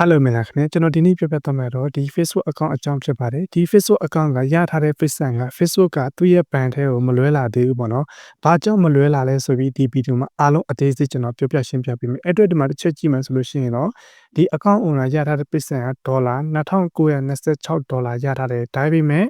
Hello မင်္ဂလာခင်ဗျာကျွန်တော်ဒီနေ့ပြပြသွားမှာတော့ဒီ Facebook account အကြောင်းဖြစ်ပါတယ်ဒီ Facebook account ကရထားတဲ့ Facebook က Facebook ကသူ့ရဲ့ ban ထဲကိုမလွဲလာသေးဘူးပေါ့နော်။ဘာကြောင့်မလွဲလာလဲဆိုပြီးဒီဗီဒီယိုမှာအားလုံးအသေးစိတ်ကျွန်တော်ပြောပြရှင်းပြပေးမယ်။အဲ့အတွက်ဒီမှာတစ်ချက်ကြည့်မှဆိုလို့ရှိရင်တော့ဒီ account owner ရထားတဲ့ Facebook ကဒေါ်လာ2926ဒေါ်လာရထားတယ်ဒါပေမဲ့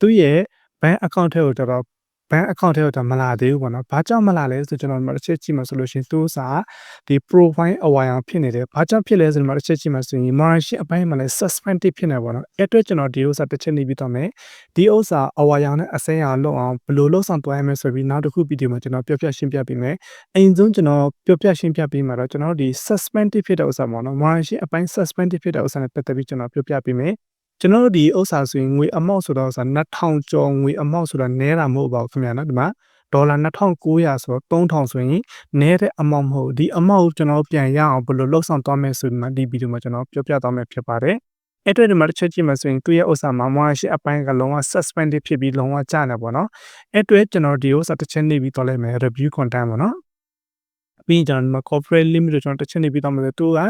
သူ့ရဲ့ ban account ထဲကိုတော်တော် ဘဏ် account ထဲတော့မလာသေးဘူးပေါ့နော်။ဘာကြောင့်မလာလဲဆိုကျွန်တော်တို့တစ်ချက်ကြည့်မှဆိုလို့ရှိရင်သူစာဒီ profile အဝိုင်အောင်ဖြစ်နေတယ်။ဘာကြောင့်ဖြစ်လဲဆိုတော့တစ်ချက်ကြည့်မှဆိုရင် Malaysia အပိုင်းမှာလည်း suspended ဖြစ်နေပေါ့နော်။အဲ့အတွက်ကျွန်တော်ဒီဥစ္စာတစ်ချက်နေပြီးတော့မယ်။ဒီဥစ္စာအဝိုင်အောင်နဲ့အစင်းအောင်လုပ်အောင်ဘယ်လိုလုပ်ဆောင်သွားရမလဲဆိုပြီးနောက်တစ်ခုဗီဒီယိုမှာကျွန်တော်ပြောပြရှင်းပြပေးမယ်။အရင်ဆုံးကျွန်တော်ပြောပြရှင်းပြပေးမှာတော့ကျွန်တော်တို့ဒီ suspended ဖြစ်တဲ့ဥစ္စာပေါ့နော်။ Malaysia အပိုင်း suspended ဖြစ်တဲ့ဥစ္စာနဲ့ပတ်သက်ပြီးကျွန်တော်ပြောပြပေးမယ်။ ကျွန်တော်တို့ဒီဥစ္စာဆိုရင်ငွေအမောက်ဆိုတော့ဥစ္စာ2000ကျော်ငွေအမောက်ဆိုတာနဲတာမဟုတ်ပါဘူးခင်ဗျာနော်ဒီမှာဒေါ်လာ2900ဆိုတော့3000ဆိုရင်နည်းတဲ့အမောင့်မဟုတ်ဒီအမောင့်ကိုကျွန်တော်ပြန်ရအောင်ဘယ်လိုလှုပ်ဆောင်သွားမယ်ဆိုပြီးမှဒီဗီဒီယိုမှာကျွန်တော်ပြောပြသွားမယ်ဖြစ်ပါတယ်အဲ့အတွက်ဒီမှာတစ်ချက်ကြည့်မှဆိုရင်သူ့ရဲ့ဥစ္စာမှာမွားရှိအပိုင်းကလုံးဝ suspended ဖြစ်ပြီးလုံးဝကျနေပါတော့အဲ့အတွက်ကျွန်တော်ဒီဥစ္စာတစ်ချက်နေပြီးတော့လိုက်မယ် review content ပေါ့နော် ပြီးကျွန်တော် corporate limit ကိုကျွန်တော်တစ်ချက်နေပြီးတော့မှာသူက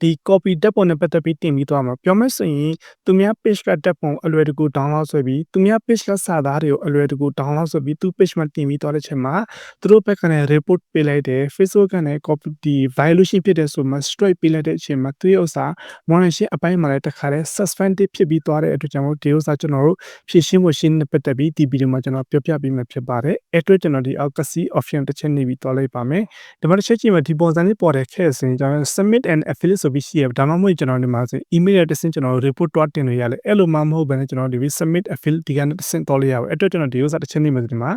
ဒီ copy တက်ပုံနဲ့ပတ်သက်ပြီးတင်ပြီးတော့မှာပြောမယ်ဆိုရင်သူများ page ကတက်ပုံအလွယ်တကူ download ဆွဲပြီးသူများ page ကစာသားတွေကိုအလွယ်တကူ download ဆွဲပြီးသူ page မှာတင်ပြီးတော့တဲ့ချိန်မှာသူတို့ဘက်ကလည်း report ပေးလိုက်တယ် Facebook ကလည်း copy ဒီ violation ဖြစ်တဲ့ဆိုမှ strike ပေးလိုက်တဲ့အချိန်မှာသူရဲ့ဥစ္စာ monetization အပိုင်းမှာလည်းတစ်ခါတည်း suspended ဖြစ်ပြီးသွားတဲ့အတွက်ကြောင့်မို့ဒီဥစ္စာကျွန်တော်တို့ဖြည့်ရှင်းဖို့ရှင်းနေပတ်သက်ပြီးဒီဗီဒီယိုမှာကျွန်တော်ပြောပြပေးမှာဖြစ်ပါတယ်အဲ့အတွက်ကျွန်တော်ဒီအောက်ကစီ option တစ်ချက်နေပြီးတော့လိုက်ပါမယ်ဒီမှာတစ်ချက်ကြည့်မယ်ဒီပုံစံလေးပေါ်တဲ့ခဲ့ဆိုရင်ကျွန်တော် submit and affiliate ဆိုပြီးရှိရဒါမှမဟုတ်ကျွန်တော်ဒီမှာဆို email နဲ့တစ်ဆင့်ကျွန်တော် report တွားတင်လို့ရတယ်အဲ့လိုမှမဟုတ်ဘဲနဲ့ကျွန်တော်ဒီ submit affiliate ဒီကနေ့တစ်ဆင့်တော်လို့ရပါတယ်အဲ့အတွက်ကျွန်တော်ဒီဥစ္စာတစ်ချက်နေမှာဒီမှာ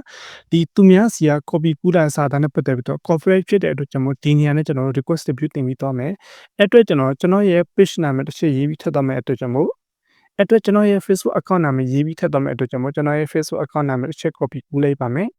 ဒီသူများစီက copy ကူးလာစာသားနဲ့ပတ်သက်ပြီးတော့ corporate ဖြစ်တဲ့အတွက်ကျွန်တော်ဒီနေရာနဲ့ကျွန်တော်တို့ request review တင်ပြီးတော့မယ်အဲ့အတွက်ကျွန်တော်ကျွန်တော်ရဲ့ page နာမည်တစ်ချက်ရေးပြီးထပ်တော့မယ်အတွက်ကျွန်တော်အတွက်ကျွန်တော်ရဲ့ Facebook account နာမည်ရေးပြီးထပ်တော့မယ်အတွက်ကျွန်တော်ကျွန်တော်ရဲ့ Facebook account နာမည်တစ်ချက် copy ကူးလိုက်ပါမယ်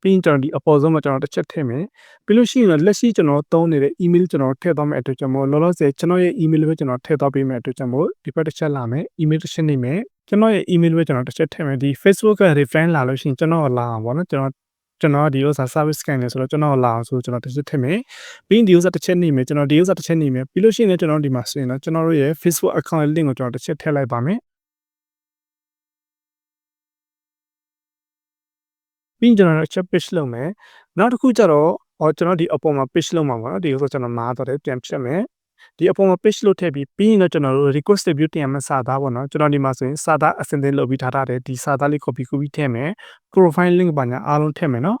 ပြီးရင်ကျွန်တော်ဒီအပေါ်ဆုံးမှာကျွန်တော်တစ်ချက်ထည့်မယ်ပြီးလို့ရှိရင်လက်ရှိကျွန်တော်သုံးနေတဲ့ email ကျွန်တော်ထည့်သွားမယ့်အတွက်ကျွန်တော်လောလောဆယ်ကျွန်တော်ရဲ့ email ပဲကျွန်တော်ထည့်သွားပေးမယ့်အတွက်ကျွန်တော်ဒီဘက်တစ်ချက်လာမယ် email တစ်ချက်နေမယ်ကျွန်တော်ရဲ့ email ပဲကျွန်တော်တစ်ချက်ထည့်မယ်ဒီ Facebook က reference လာလို့ရှိရင်ကျွန်တော်လာအောင်ပေါ့နော်ကျွန်တော်ကျွန်တော်ဒီဥစ္စာ service scan လဲဆိုတော့ကျွန်တော်လာအောင်ဆိုကျွန်တော်တစ်ချက်ထည့်မယ်ပြီးရင်ဒီဥစ္စာတစ်ချက်နေမယ်ကျွန်တော်ဒီဥစ္စာတစ်ချက်နေမယ်ပြီးလို့ရှိရင်ကျွန်တော်ဒီမှာဆိုရင်တော့ကျွန်တော်တို့ရဲ့ Facebook account link ကိုကျွန်တော်တစ်ချက်ထည့်လိုက်ပါမယ် ပြီးရင်ကျွန်တော်ချက် page လုပ်မယ်နောက်တစ်ခုကျတော့ဟောကျွန်တော်ဒီအပေါ်မှာ page လုပ်မှာပေါ့နော်ဒီဥစ္စာကျွန်တော်မားတော့တယ်ပြန်ဖြတ်မယ်ဒီအပေါ်မှာ page လုပ်ထည့်ပြီးပြီးရင်တော့ကျွန်တော်တို့ request review တင်ရမယ့်စာသားပေါ့နော်ကျွန်တော်ဒီမှာဆိုရင်စာသားအစင်သင်းလုပ်ပြီးထားထားတယ်ဒီစာသားလေး copy ကူပြီးထည့်မယ် profile link ပါညာအားလုံးထည့်မယ်နော်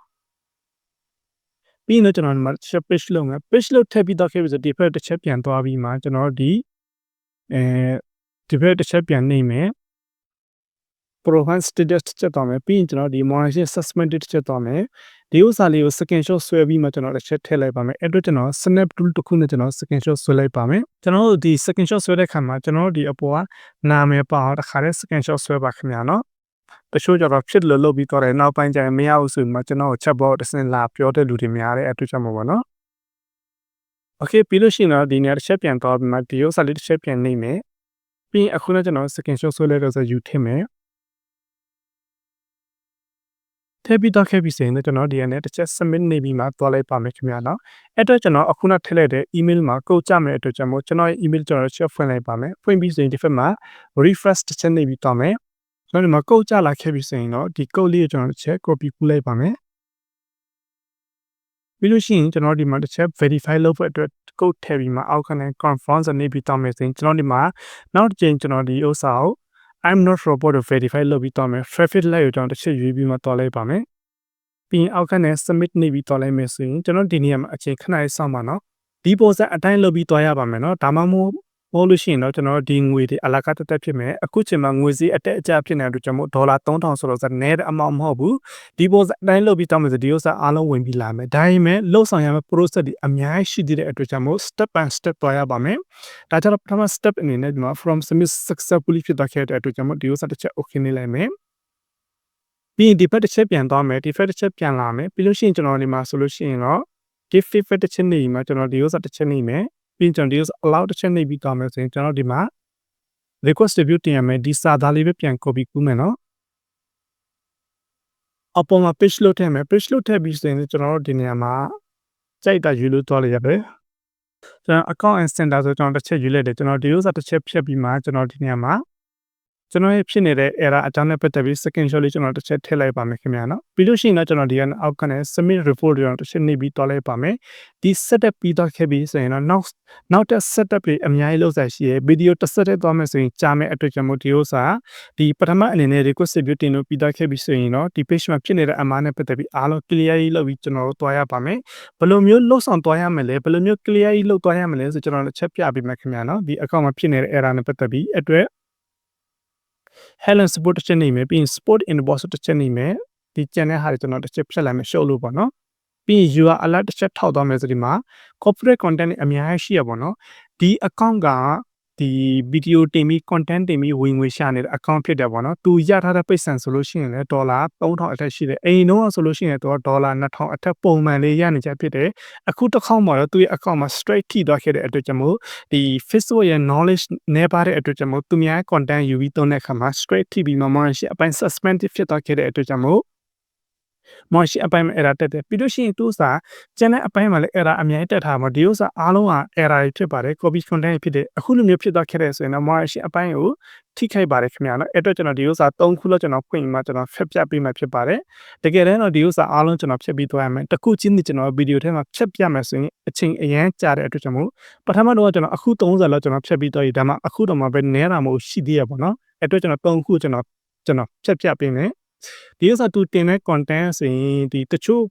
ပြီးရင်တော့ကျွန်တော်ဒီမှာ share page လုပ်မယ် page လုပ်ထည့်ပြီးတော့ခဲ့ပြီဆိုဒီဖက်တစ်ချက်ပြန်သွားပြီးမှကျွန်တော်ဒီအဲဒီဖက်တစ်ချက်ပြန်နေမယ် profile status ချက်သွားမယ်ပြီးရင်ကျွန်တော်ဒီ monitoring assessment တစ်ချက်သွားမယ်ဒီဥစားလေးကို second shot ဆွဲပြီးမှကျွန်တော်တစ်ချက်ထည့်လိုက်ပါမယ်အဲ့တော့ကျွန်တော် snap tool တစ်ခုနဲ့ကျွန်တော် second shot ဆွဲလိုက်ပါမယ်ကျွန်တော်တို့ဒီ second shot ဆွဲတဲ့ခါမှာကျွန်တော်တို့ဒီအပေါ်ကနာမည်ပါအောင်တခါတည်း second shot ဆွဲပါခင်ဗျာနော်တချို့ကြတော့ဖြစ်လို့လုပ်ပြီးတော့တယ်နောက်ပိုင်းကျရင်မရဘူးဆိုပြီးမှကျွန်တော်ချက်ဘောတစ်စင်လာပြောတဲ့လူတွေများတဲ့အတွက်ကြောင့်ပေါ့နော် Okay ပြီးလို့ရှိရင်တော့ဒီနေရာတစ်ချက်ပြန်သွားပြီးမှဒီဥစားလေးတစ်ချက်ပြန်နေမယ်ပြီးရင်အခုနဲ့ကျွန်တော် second shot ဆွဲလိုက်တော့ဆိုယူထည့်မယ် ထည့်ပြီးတော့ခဲ့ပြီးဆိုရင်လည်းကျွန်တော်ဒီကနေတစ်ချက် submit နေပြီးမှသွားလိုက်ပါမယ်ခင်ဗျာနော်အဲ့တော့ကျွန်တော်အခုနထည့်လိုက်တဲ့ email မှာကုတ်ကြမယ်အတွက်ကျွန်တော်ကျွန်တော်ရဲ့ email ကျွန်တော် share ဖွင့်လိုက်ပါမယ်ဖွင့်ပြီးဆိုရင်ဒီဘက်မှာ refresh တစ်ချက်နေပြီးတော့မယ်ကျွန်တော်ဒီမှာကုတ်ကြလာခဲ့ပြီးဆိုရင်တော့ဒီကုတ်လေးကိုကျွန်တော်တစ်ချက် copy ကူးလိုက်ပါမယ်ပြီးလို့ရှိရင်ကျွန်တော်ဒီမှာတစ်ချက် verify လုပ်ဖို့အတွက်ကုတ်ထည့်ပြီးမှအောက်ကနေ confirm စနေပြီးတော့မယ်ဆိုရင်ကျွန်တော်ဒီမှာနောက်တစ်ချိန်ကျွန်တော်ဒီဥစ္စာကို I'm not robot ကို verify လုပ်ပြီးတော့မယ် traffic light ကိုကျွန်တော်တစ်ချက်ရွေးပြီးမှတော်လိုက်ပါမယ်ပြီးရင်အောက်ကနေ submit နေပြီးတော်လိုက်မယ်ဆိုရင်ကျွန်တော်ဒီနေရာမှာအချိန်ခဏလေးစောင့်ပါနော်ဒီပုံစံအတိုင်းလုပ်ပြီးသွားရပါမယ်နော်ဒါမှမဟုတ် ပို့လို့ရှိရင်တော့ကျွန်တော်ဒီငွေတွေအလကားတက်တက်ဖြစ်မယ်အခုချိန်မှာငွေစည်းအတက်အကျဖြစ်နေတဲ့အတွက်ကျွန်တော်ဒေါ်လာ3000ဆိုတော့စနည်းတဲ့အမောင်မဟုတ်ဘူးဒီပုံစံအတိုင်းလုပ်ပြီးတောင်းမယ်ဆိုဒီဥစ္စာအားလုံးဝင်ပြီးလာမယ်ဒါပေမဲ့လှုပ်ဆောင်ရမယ့် process တွေအများကြီးရှိသေးတဲ့အတွက်ကျွန်တော် step by step သွားရပါမယ်ဒါကြတော့ပထမ step အနေနဲ့ဒီမှာ from submit successfully ဖြစ်သွားခဲ့တဲ့အတွက်ကျွန်တော်ဒီဥစ္စာတစ်ချက် okay နေလိုက်မယ်ပြီးရင်ဒီဘက်တစ်ချက်ပြန်သွားမယ်ဒီဘက်တစ်ချက်ပြန်လာမယ်ပြီးလို့ရှိရင်ကျွန်တော်ဒီမှာဆိုလို့ရှိရင်တော့ give feedback တစ်ချက်နေမှာကျွန်တော်ဒီဥစ္စာတစ်ချက်နေမယ် ပြီးကျွန်တော်ဒီ allow တစ်ချက်နှိပ်ပြီးတောင်းမယ်ဆိုရင်ကျွန်တော်ဒီမှာ request review တင်ရမယ်ဒီစာသားလေးပဲပြန် copy ကူးမယ်နော်အပေါ်မှာ page load ထည့်မယ် page load ထည့်ပြီးဆိုရင်ကျွန်တော်တို့ဒီနေရာမှာကြိုက်တာယူလို့သွားလိုက်ရတယ်ကျွန်တော် account and center ဆိုကျွန်တော်တစ်ချက်ယူလိုက်တယ်ကျွန်တော်ဒီဥစ္စာတစ်ချက်ဖြတ်ပြီးမှကျွန်တော်ဒီနေရာမှာ ကျွန်တော်ရဲ့ဖြစ်နေတဲ့ error အကြောင်းနဲ့ပတ်သက်ပြီး second shot လေးကျွန်တော်တစ်ချက်ထည့်လိုက်ပါမယ်ခင်ဗျာနော်ပြီးလို့ရှိရင်တော့ကျွန်တော်ဒီကအောက်ကနေ submit report တွေတော့တစ်ချက်နေပြီးတွားလိုက်ပါမယ်ဒီ setup ပြီးတော့ခဲ့ပြီးဆိုရင်တော့နောက်နောက်တဲ့ setup တွေအများကြီးလုပ်ဆိုင်ရှိရယ် video တစ်ဆက်တည်းသွားမယ်ဆိုရင်ကြာမယ်အတွက်ကြောင့်မို့ဒီဥစ္စာဒီပထမအနေနဲ့ request ပြုတင်လို့ပြီးတော့ခဲ့ပြီးဆိုရင်တော့ဒီ page မှာဖြစ်နေတဲ့အမှားနဲ့ပတ်သက်ပြီးအားလုံး clear ကြီးလုပ်ပြီးကျွန်တော်တို့တွားရပါမယ်ဘယ်လိုမျိုးလှုပ်ဆောင်တွားရမလဲဘယ်လိုမျိုး clear ကြီးလုပ်တွားရမလဲဆိုကျွန်တော်လည်းချက်ပြပေးမယ်ခင်ဗျာနော်ဒီ account မှာဖြစ်နေတဲ့ error နဲ့ပတ်သက်ပြီးအတွက် Helen support တစ်ချက်နေမယ်ပြီးရင် sport inbox တစ်ချက်နေမယ်ဒီကျန်တဲ့ဟာတွေကျွန်တော်တစ်ချက်ဖြတ်လိုက်မယ် show လို့ပေါ့နော်ပြီးရင် URL alert တစ်ချက်ထောက်သွားမယ်ဆိုဒီမှာ corporate content တွေအများကြီးရှိရပါတော့ဒီ account က ဒီဗီဒီယိုတင်ပြီး content တင်ပြီးဝင်ငွေရှာနေတဲ့ account ဖြစ်တယ်ပေါ့နော်။သူရထားတဲ့ပိတ်ဆံဆိုလို့ရှိရင်လည်းဒေါ်လာ3000အထက်ရှိတယ်။အိမ်တော့ဆိုလို့ရှိရင်တော့ဒေါ်လာ2000အထက်ပုံမှန်လေးရနေကြဖြစ်တယ်။အခုတစ်ခေါက်မှာတော့သူ့ရဲ့ account မှာ straight ထိသွားခဲ့တဲ့အတွက်ကြောင့်မို့ဒီ Facebook ရဲ့ knowledge နေပါတဲ့အတွက်ကြောင့်မို့သူများ content ယူပြီးသုံးတဲ့အခါမှာ straight ထိပြီးမှမှရှိအပိုင်း suspend ဖြစ်သွားခဲ့တဲ့အတွက်ကြောင့် မို့မော်ရှိအပိုင်းမှာ error တက်တယ်ပြီးလို့ရှိရင်သူ့စာကျန်တဲ့အပိုင်းမှာလည်း error အများကြီးတက်ထားမှာဒီဥစ္စာအားလုံးက error တွေဖြစ်ပါတယ် copy content တွေဖြစ်တယ်အခုလိုမျိုးဖြစ်သွားခဲ့တဲ့ဆိုရင်တော့မော်ရှိအပိုင်းကိုထိခိုက်ပါတယ်ခင်ဗျာနော်အဲ့တော့ကျွန်တော်ဒီဥစ္စာ၃ခုလောက်ကျွန်တော်ဖွင့်ပြီးမှကျွန်တော်ဖျက်ပြပေးမှဖြစ်ပါတယ်တကယ်တမ်းတော့ဒီဥစ္စာအားလုံးကျွန်တော်ဖျက်ပြီးသွားရမယ်တခုချင်းစီကျွန်တော်ဗီဒီယိုထဲမှာဖျက်ပြမယ်ဆိုရင်အချိန်အရန်ကြာတဲ့အတွက်ကြောင့်မို့ပထမတော့ကျွန်တော်အခု30လောက်ကျွန်တော်ဖျက်ပြီးသွားပြီဒါမှအခုတော့မှပဲနဲတာမဟုတ်ရှိသေးရပါတော့အဲ့တော့ကျွန်တော်၃ခုကျွန်တော်ကျွန်တော်ဖျက်ပြပေးမယ် ဒီဥစ္စာသူတင်တဲ့ content ဆိုရင်ဒီတချို့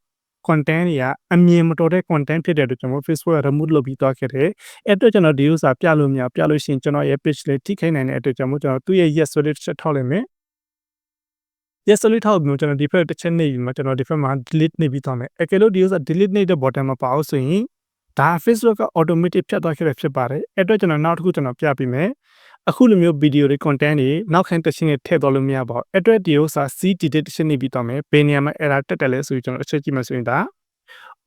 content တွေကအမြင်မတော်တဲ့ content ဖြစ်တဲ့အတွက်ကျွန်တော် Facebook က remove လုပ်ပြီးသွားခဲ့တယ်။အဲ့အတွက်ကျွန်တော်ဒီဥစ္စာပြလို့မရပြလို့ရှိရင်ကျွန်တော်ရဲ့ page လေးထိခိုက်နိုင်တဲ့အတွက်ကျွန်တော်ကျွန်တော်သူ့ရဲ့ yes ဆိုတဲ့ချက်ထောက်လိုက်မယ်။ yes ဆိုတဲ့ထောက်ပြီးကျွန်တော်ဒီဖက်တစ်ချက်နေပြီးမှကျွန်တော်ဒီဖက်မှာ delete နေပြီးသွားမယ်။အကယ်လို့ဒီဥစ္စာ delete နေတဲ့ button မှာပါအောင်ဆိုရင်ဒါ Facebook က automatic ဖြတ်သွားခဲ့ရဖြစ်ပါတယ်။အဲ့အတွက်ကျွန်တော်နောက်တစ်ခုကျွန်တော်ပြပေးမယ်။ အခုလိုမျိုးဗီဒီယိုတွေ content တွေနောက်ခံတခြင်းတွေထည့်သွားလို့မရပါဘူး။အတွက်ဒီဥစ္စာ C edit တခြင်းနေပြီးတော့မယ်။ဘယ်နေရာမှာ error တက်တယ်လဲဆိုပြီးကျွန်တော်အချက်ကြည့်မှဆိုရင်ဒါ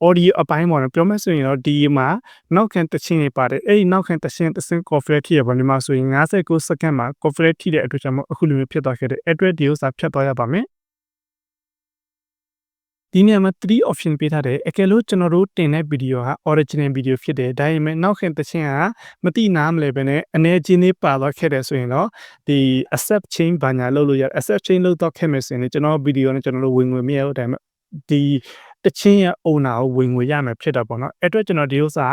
audio အပိုင်းပေါ်တော့ပြောမယ်ဆိုရင်တော့ဒီမှာနောက်ခံတခြင်းတွေပါတယ်အဲ့ဒီနောက်ခံတခြင်းတစင် conflict ဖြစ်ရပါဒီမှာဆိုရင်59စက္ကန့်မှာ conflict ထိတဲ့အတွက်ကြောင့်မို့အခုလိုမျိုးဖြစ်သွားခဲ့တဲ့ address ဒီဥစ္စာဖြတ်သွားရပါမယ် ဒီနေရာမှာ3 option ပေးထားတယ်အကယ်လို့ကျွန်တော်တို့တင်တဲ့ဗီဒီယိုဟာ original video ဖြစ်တယ်ဒါပေမဲ့နောက်ခင်တခြင်းကမတိနားမလဲပဲနဲ့အနေချင်းလေးပါသွားခဲ့တယ်ဆိုရင်တော့ဒီ accept chain ဘာညာလုပ်လို့ရ accept chain လုပ်တော့ခဲ့မယ်ဆိုရင်ကျွန်တော်ဗီဒီယိုနဲ့ကျွန်တော်တို့ဝင်ငွေမရဘူးဒါပေမဲ့ဒီတချင်းရဲ့ owner ကိုဝင်ငွေရမယ်ဖြစ်တာပေါ့နော်အဲ့အတွက်ကျွန်တော်ဒီဥစ္စာ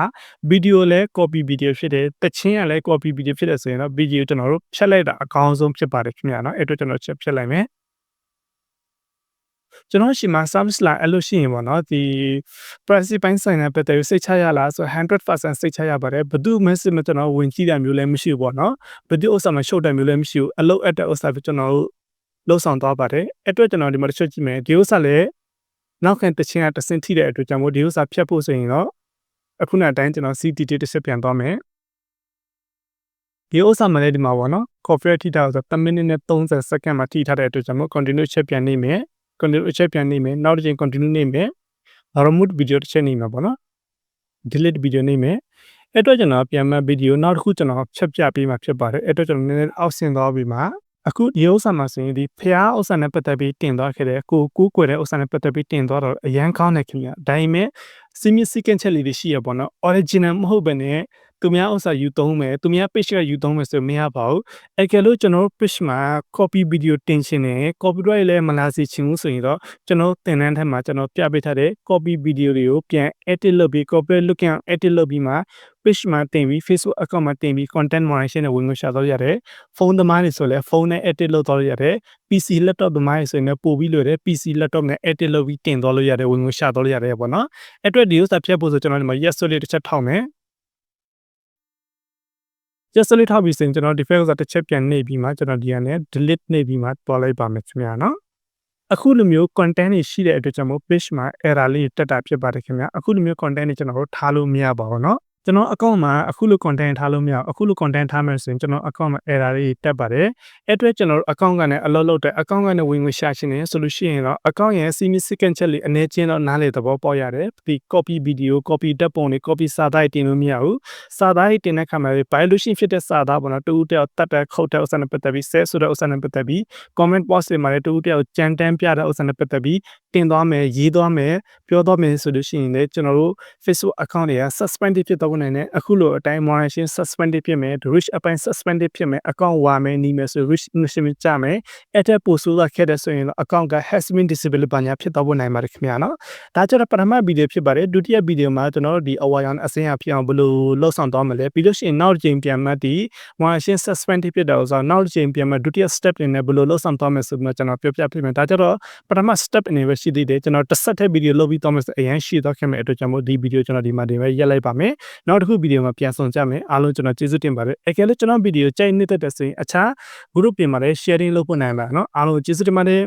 ဗီဒီယိုလဲ copy video ဖြစ်တယ်တချင်းကလည်း copy video ဖြစ်တယ်ဆိုရင်တော့ဗီဒီယိုကျွန်တော်တို့ဖြတ်လိုက်တာအကောင်းဆုံးဖြစ်ပါတယ်ခင်ဗျာနော်အဲ့အတွက်ကျွန်တော်ချက်ဖြတ်လိုက်မယ် ကျွန်တော်ရှိမှာ service line အဲ့လိုရှိရင်ပေါ့နော်ဒီ privacy ပိုင်းဆိုင်တဲ့ပတ်သက်ပြီးစိတ်ချရလားဆို100%စိတ်ချရပါတယ်ဘယ်သူ message မကျွန်တော်ဝင်ကြည့်တယ်မျိုးလည်းမရှိဘူးပေါ့နော်ဘယ်သူဥစ္စာမရှုပ်တယ်မျိုးလည်းမရှိဘူးအလုပ်အပ်တဲ့ဥစ္စာပဲကျွန်တော်တို့လှုပ်ဆောင်သွားပါတယ်အဲ့အတွက်ကျွန်တော်ဒီမှာတစ်ချက်ကြည့်မယ်ဒီဥစ္စာလည်းနောက်ခံတခြင်းကတဆင့်ထိတဲ့အတွက်ကြောင့်မို့ဒီဥစ္စာဖြတ်ဖို့ဆိုရင်တော့အခုနောက်တိုင်းကျွန်တော် CTT တစ်ချက်ပြန်သွားမယ်ဒီဥစ္စာမလဲဒီမှာပေါ့နော် corporate ထိတာဆိုတော့10မိနစ်နဲ့30စက္ကန့်မှာထိထားတဲ့အတွက်ကြောင့်မို့ continue ချက်ပြန်နေမယ် continue အချက်ပြန်နေမယ်နောက်တစ်ချိန် continue နေမယ် remote video တစ်ချက်နေမှာပေါ့နော် delete video နေမယ်အဲ့တော့ကျွန်တော်ပြန်မှတ် video နောက်တစ်ခုကျွန်တော်ဖြတ်ပြပေးမှာဖြစ်ပါတယ်အဲ့တော့ကျွန်တော်နည်းနည်းအောက်ဆင်သွားပြီးမှအခုဒီဥစ္စာမှာဆိုရင်ဒီဖျားဥစ္စာနဲ့ပတ်သက်ပြီးတင်သွားခဲ့တဲ့ကိုကူးကွယ်တဲ့ဥစ္စာနဲ့ပတ်သက်ပြီးတင်သွားတော့အရန်ကောင်းတယ်ခင်ဗျာဒါပေမဲ့စီမီစီကန်ချက်လေးတွေရှိရပေါ့နော် original မဟုတ်ဘဲနဲ့ သူများဥစ္စာယူသုံးမယ်သူများ page ကယူသုံးမယ်ဆိုမရပါဘူးအကယ်လို့ကျွန်တော်တို့ page မှာ copy video တင်ရှင်နေ copyright လည်းမလာစေချင်ဘူးဆိုရင်တော့ကျွန်တော်သင်တန်းထက်မှာကျွန်တော်ပြပေးထားတဲ့ copy video တွေကိုပြန် edit လုပ်ပြီး copyright လုပ်ကြအောင် edit လုပ်ပြီးမှ page မှာတင်ပြီး Facebook account မှာတင်ပြီး content moderation နဲ့ဝင်ငွေရှာတော့ရတယ်ဖုန်းသမားတွေဆိုလည်းဖုန်းနဲ့ edit လုပ်တော့ရတယ် PC laptop သမားတွေဆိုရင်လည်းပို့ပြီးလို့ရတယ် PC laptop နဲ့ edit လုပ်ပြီးတင်တော့လို့ရတယ်ဝင်ငွေရှာတော့လို့ရတယ်ပေါ့နော်အဲ့အတွက်ဒီဥစ္စာဖြတ်ဖို့ဆိုကျွန်တော်ဒီမှာ yes ဆိုလေးတစ်ချက်ထောက်မယ် just လေးထောက်ပြီးစင်ကျွန်တော် default ဆိုတစ်ချက်ပြန်နေပြီးမှကျွန်တော်ဒီကနေ delete နေပြီးမှတွားလိုက်ပါမယ်ခင်ဗျာနော်အခုလိုမျိုး content တွေရှိတဲ့အတွက်ကြောင့်မို့ page မှာ error လေးတက်တာဖြစ်ပါတယ်ခင်ဗျာအခုလိုမျိုး content တွေကျွန်တော်တို့ထားလို့မရပါဘူးเนาะ ကျွန်တော် account မှာအခုလို content ထားလို့မရအောင်အခုလို content ထားမယ်ဆိုရင်ကျွန်တော် account မှာ error တွေတက်ပါတယ်အဲ့အတွက်ကျွန်တော် account ကနေအလုပ်လုပ်တဲ့ account ကနေဝင်ငွေရှာရှင်နေဆိုလို့ရှိရင်တော့ account ရဲ့ significant ချက်လေးအနေချင်းတော့နားလေသဘောပေါက်ရတယ်ဒီ copy video copy တက်ပုံတွေ copy စာသားတင်လို့မရဘူးစာသားတင်တဲ့ခါမှာ violation ဖြစ်တဲ့စာသားပေါ့နော်တူတူတယောက်တတ်တဲ့ခုတ်တဲ့ဥစ္စာနဲ့ပတ်သက်ပြီး set ဆိုတဲ့ဥစ္စာနဲ့ပတ်သက်ပြီး comment post တွေမှာလည်းတူတူတယောက်ကြမ်းတမ်းပြတဲ့ဥစ္စာနဲ့ပတ်သက်ပြီးတင်သွားမယ်ရေးသွားမယ်ပြောသွားမယ်ဆိုလို့ရှိရင်လည်းကျွန်တော်တို့ Facebook account တွေက suspend ဖြစ်တော့ဖို့နိုင်တယ်အခုလိုအတိုင်း moderation suspended ဖြစ်မယ် reach အပိုင်း suspended ဖြစ်မယ် account ဝါမယ်နီးမယ်ဆို reach mission ကြမယ်အဲ့တဲ့ပို့ဆိုးလာခဲ့တဲ့ဆိုရင်တော့ account က has been disabled ဘာညာဖြစ်တော့ဖို့နိုင်ပါတယ်ခင်ဗျာနော်ဒါကြတော့ပထမဗီဒီယိုဖြစ်ပါတယ်ဒုတိယဗီဒီယိုမှာကျွန်တော်တို့ဒီ aware ရောင်အစင်းအဖြစ်အောင်ဘယ်လိုလှုပ်ဆောင်သွားမလဲပြီးလို့ရှိရင်နောက်တစ်ချိန်ပြန်မှတ်ဒီ moderation suspended ဖြစ်တယ်ဆိုတော့နောက်တစ်ချိန်ပြန်မှတ်ဒုတိယ step အနေနဲ့ဘယ်လိုလှုပ်ဆောင်သွားမယ်ဆိုပြီးတော့ကျွန်တော်ပြောပြပြမယ်ဒါကြတော့ပထမ step အနေနဲ့ရှိသေးတယ်ကျွန်တော်တစ်ဆက်တဲ့ဗီဒီယိုလုပ်ပြီးသွားမယ်ဆိုအရင်ရှိတော့ခဲ့မယ်အတွက်ကြောင့်မို့ဒီဗီဒီယိုကျွန်တော်ဒီမှာဒီပဲရက်လိုက်ပါမယ်နောက်တစ်ခုဗီဒီယိုမှာပြန်ဆောင်ကြမယ်အားလုံးကျွန်တော်ကျေးဇူးတင်ပါတယ်အကယ်လို့ကျွန်တော်ဗီဒီယိုကြိုက်နေတဲ့တဲ့ဆိုရင်အခြား group ပြင်မှာလည်း sharing လုပ်ဖို့နိုင်ပါနော်အားလုံးကျေးဇူးတင်ပါတယ်